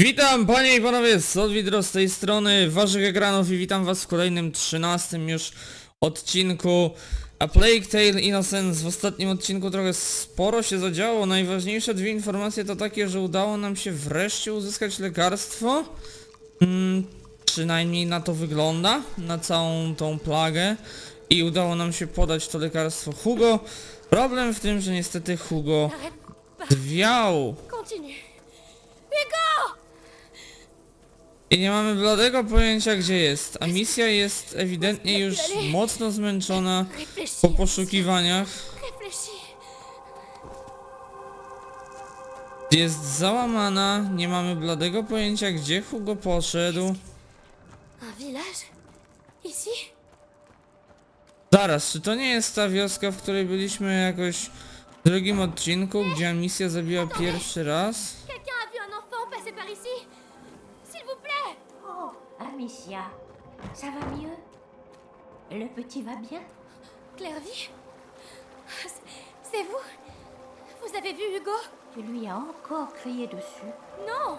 Witam panie i panowie, Solwidro z tej strony waszych ekranów i witam was w kolejnym 13 już odcinku A Plague Tale Innocence. W ostatnim odcinku trochę sporo się zadziało. Najważniejsze dwie informacje to takie, że udało nam się wreszcie uzyskać lekarstwo. Mm, przynajmniej na to wygląda, na całą tą plagę. I udało nam się podać to lekarstwo Hugo. Problem w tym, że niestety Hugo zwiał. continue. Hugo I nie mamy bladego pojęcia gdzie jest, a misja jest ewidentnie już mocno zmęczona po poszukiwaniach. Jest załamana, nie mamy bladego pojęcia gdzie Hugo poszedł. Zaraz, czy to nie jest ta wioska, w której byliśmy jakoś w drugim odcinku, gdzie misja zabiła pierwszy raz? Ça va mieux? Le petit va bien? Clairvy C'est- vous? Vous avez vu Hugo? Tu lui as encore crié dessus? Non!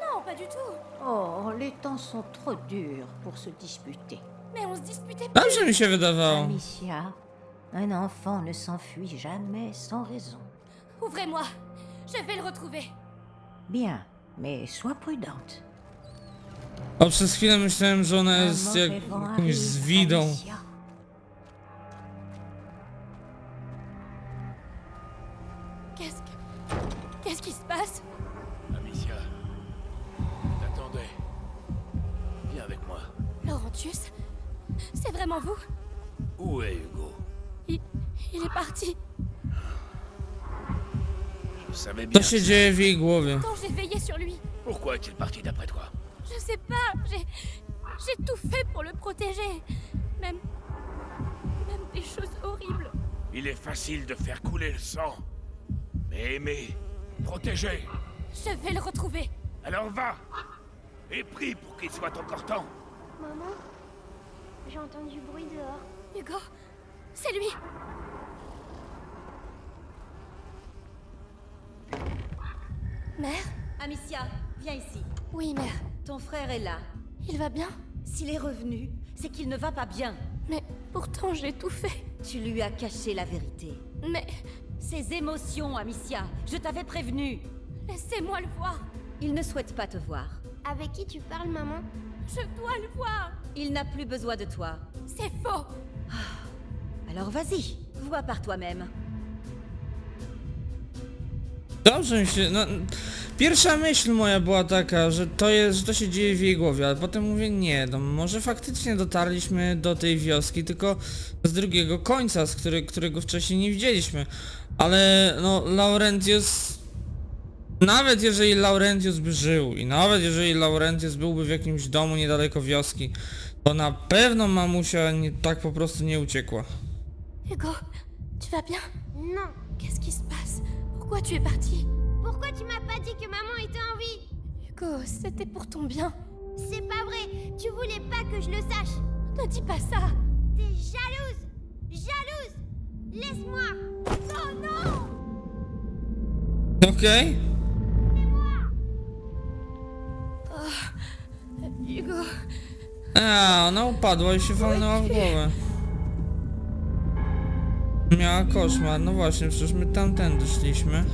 Non, pas du tout. Oh, les temps sont trop durs pour se disputer. Mais on se disputait pas Dobrze mi się wydawało. Amicia, un enfant ne s'enfuit jamais sans raison. Ouvrez-moi. Je vais le retrouver. Bien, mais sois prudente. O, przez chwilę myślałem, że ona jest jak jakąś zwidą. Qu'est-ce que... Qu'est-ce qui se passe? Amicia, t'attendais. Viens avec moi. Laurentius C'est vraiment vous? Où est Hugo? Il... il est parti Je savais bien. Co się dzieje w jej głowie? Quand j'ai veillé sur lui Pourquoi est-il parti d'après toi? Sais pas, j'ai. J'ai tout fait pour le protéger. Même. Même des choses horribles. Il est facile de faire couler le sang. Mais aimer, protéger. Je vais le retrouver. Alors va Et prie pour qu'il soit encore temps. Maman, j'ai entendu du bruit dehors. Hugo, c'est lui. Mère? Amicia, viens ici. Oui, mère. Ton frère est là. Il va bien S'il est revenu, c'est qu'il ne va pas bien. Mais pourtant, j'ai tout fait. Tu lui as caché la vérité. Mais Ses émotions, Amicia, je t'avais prévenu. laissez-moi le voir. Il ne souhaite pas te voir. Avec qui tu parles, maman? Je dois le voir. Il n'a plus besoin de toi. C'est faux. Alors vas-y, vois par toi-même. Dobrze mi się, no, pierwsza myśl moja była taka, że to jest, że to się dzieje w jej głowie, ale potem mówię nie, no może faktycznie dotarliśmy do tej wioski, tylko z drugiego końca, z który, którego wcześniej nie widzieliśmy. Ale no, Laurentius, nawet jeżeli Laurentius by żył i nawet jeżeli Laurentius byłby w jakimś domu niedaleko wioski, to na pewno mamusia nie, tak po prostu nie uciekła. Hugo, tu vas bien Non. Pourquoi tu es parti Pourquoi tu m'as pas dit que maman était en vie Hugo, c'était pour ton bien. C'est pas vrai. Tu voulais pas que je le sache. Ne dis pas ça. T'es jalouse. Jalouse. Laisse-moi. Oh non Okej? Hugo, A, ona upadła i się walnęła w głowę. Miała koszmar, no właśnie, przecież my tamtędy szliśmy.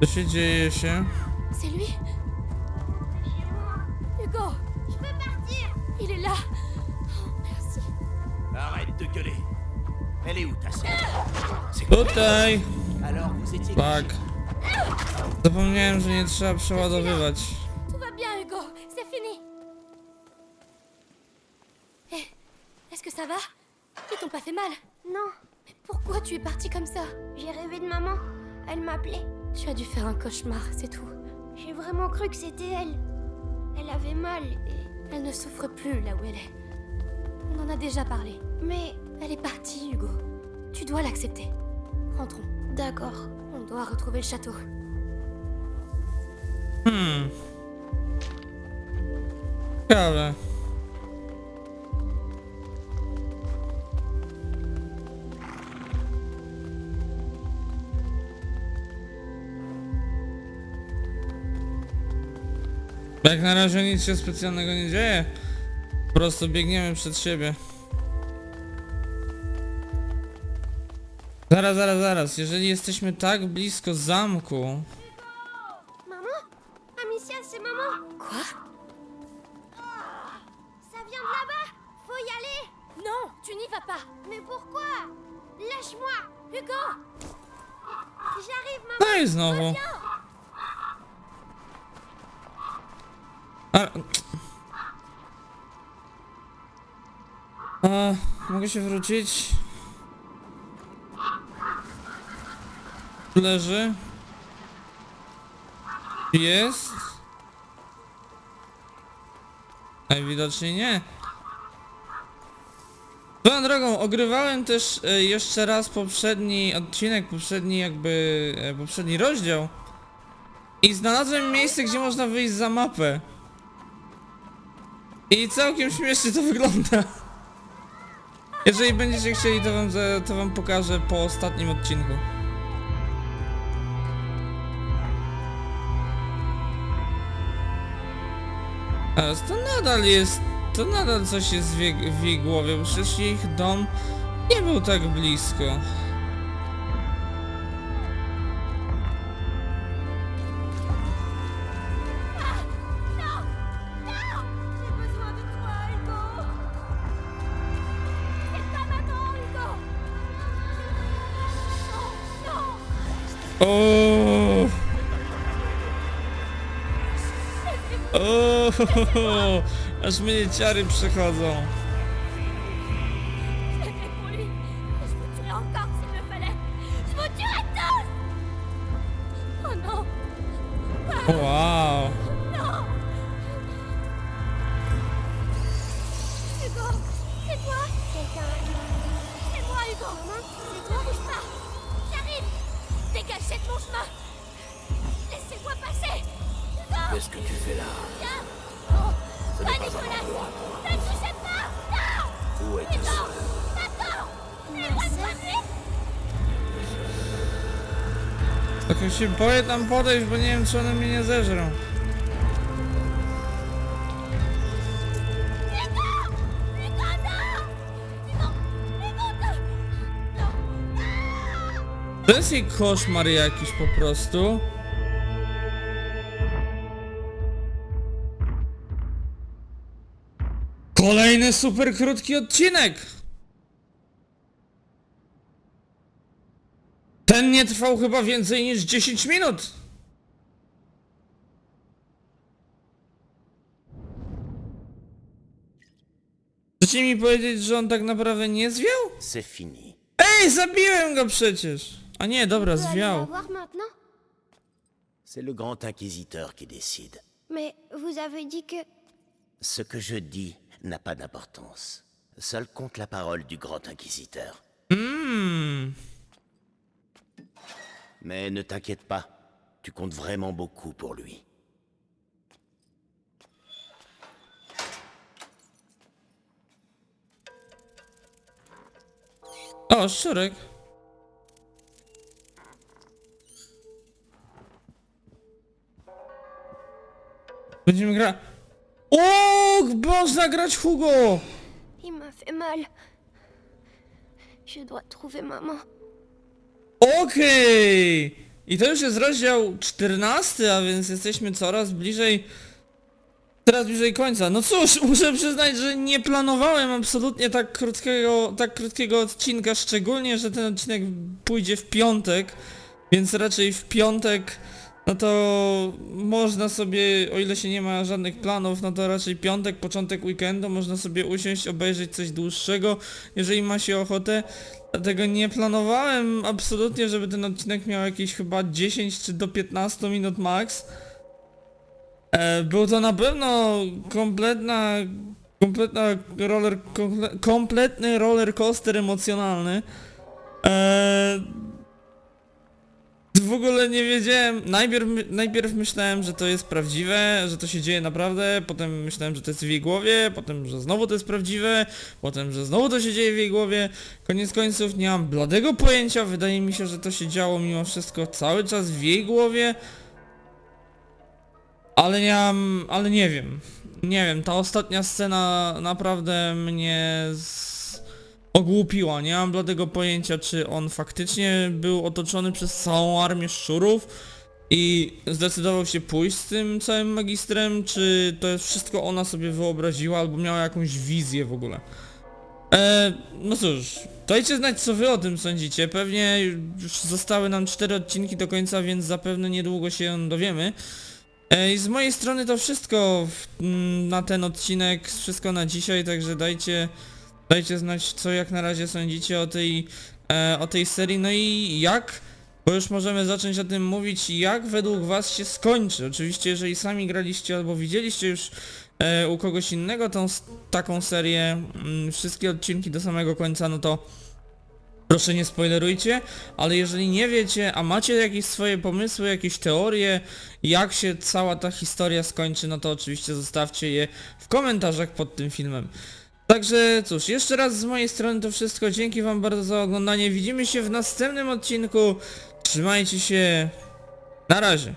Co się dzieje się? c'est lui Hugo, Je peux partir. il est là. Oh, merci. Arrête de gueuler. Elle est où ta sœur C'est Tutaj! Alors vous étiez Tak. Zapomniałem, że nie trzeba przeładowywać. Mal Non. Mais pourquoi tu es parti comme ça? J'ai rêvé de maman. Elle m'appelait. Tu as dû faire un cauchemar, c'est tout. J'ai vraiment cru que c'était elle. Elle avait mal et... Elle ne souffre plus là où elle est. On en a déjà parlé. Mais... Elle est partie, Hugo. Tu dois l'accepter. Rentrons. D'accord. On doit retrouver le château. Hmm. Ciekawe. Jak na razie nic się specjalnego nie dzieje. Po prostu biegniemy przed siebie. Zaraz, zaraz, zaraz. Jeżeli jesteśmy tak blisko zamku... Maman Amicia, c'est maman Quoi? Ça vient de là-bas? Faut y aller. Non, tu n'y vas pas. Mais pourquoi? Lâche-moi. Hugo! J'arrive, maman. No i znowu. A... A, mogę się wrócić? Leży. Jest. Najwidoczniej nie. Swoją drogą, ogrywałem też e, jeszcze raz poprzedni odcinek, poprzedni jakby, e, poprzedni rozdział i znalazłem miejsce, gdzie można wyjść za mapę. I całkiem śmiesznie to wygląda. Jeżeli będziecie chcieli, to wam, to wam pokażę po ostatnim odcinku. Ale to nadal jest, to nadal coś jest w jej, w jej głowie, bo przecież ich dom nie był tak blisko. O! O! Aż mnie ciary przechodzą. Je l'ai pour lui Et je vous tuerai encore s'il le fallait Je vous tuerai tous Oh non Wow. Non Hugo C'est toi Quelqu'un C'est moi, Hugo C'est toi, Dégage de mon chemin Laissez-moi passer Hugo Qu'est-ce que tu fais là Viens Oh Ce Pas Nicolas. Ne touchez pas Non Où est ta Non Attends Tak się boję tam podejść, bo nie wiem czy one mnie nie zeżrą. To jest jej koszmar jakiś po prostu. Kolejny super krótki odcinek! Ten nie trwał chyba więcej niż 10 minut! Chcecie mi powiedzieć, że on tak naprawdę nie zwiał? C'est fini. Ej, zabiłem go przecież! A nie, dobra, On peut aller la zwiał. voir maintenant? C'est le grand inquisiteur qui décide. Mais vous avez dit que... Ce que je dis n'a pas d'importance. Seul compte la parole du grand inquisiteur. Hmm. Mais ne t'inquiète pas, tu comptes vraiment beaucoup pour lui. O, szczurek. Będziemy grać. O, można grać Hugo! Il m'a fait mal. Je dois trouver maman. Okej! I to już jest rozdział 14, a więc jesteśmy coraz bliżej. Coraz bliżej końca. No cóż, muszę przyznać, że nie planowałem absolutnie tak krótkiego, tak krótkiego odcinka, szczególnie, że ten odcinek pójdzie w piątek, więc raczej w piątek, no to można sobie, o ile się nie ma żadnych planów, no to raczej piątek, początek weekendu, można sobie usiąść, obejrzeć coś dłuższego, jeżeli ma się ochotę. Dlatego nie planowałem absolutnie, żeby ten odcinek miał jakieś chyba 10 czy do 15 minut max. E, był to na pewno kompletna, kompletna roller, komple, kompletny roller coaster emocjonalny. W ogóle nie wiedziałem, najpierw, najpierw myślałem, że to jest prawdziwe, że to się dzieje naprawdę, potem myślałem, że to jest w jej głowie, potem, że znowu to jest prawdziwe, potem, że znowu to się dzieje w jej głowie. Koniec końców nie mam bladego pojęcia, wydaje mi się, że to się działo mimo wszystko cały czas w jej głowie. Ale nie mam, ale nie wiem. Nie wiem, ta ostatnia scena naprawdę mnie z... ogłupiła. Nie mam bladego pojęcia, czy on faktycznie był otoczony przez całą armię szczurów i zdecydował się pójść z tym całym magistrem, czy to jest wszystko ona sobie wyobraziła, albo miała jakąś wizję w ogóle. E, no cóż, dajcie znać co wy o tym sądzicie. Pewnie już zostały nam cztery odcinki do końca, więc zapewne niedługo się dowiemy. E, I z mojej strony to wszystko na ten odcinek, wszystko na dzisiaj, także dajcie, dajcie znać co jak na razie sądzicie o tej, e, o tej serii, no i jak, bo już możemy zacząć o tym mówić, jak według was się skończy. Oczywiście jeżeli sami graliście albo widzieliście już e, u kogoś innego tą, taką serię, mm, wszystkie odcinki do samego końca, no to Proszę nie spoilerujcie, ale jeżeli nie wiecie, a macie jakieś swoje pomysły, jakieś teorie, jak się cała ta historia skończy, no to oczywiście zostawcie je w komentarzach pod tym filmem. Także cóż, jeszcze raz z mojej strony to wszystko, dzięki wam bardzo za oglądanie, widzimy się w następnym odcinku, trzymajcie się, na razie.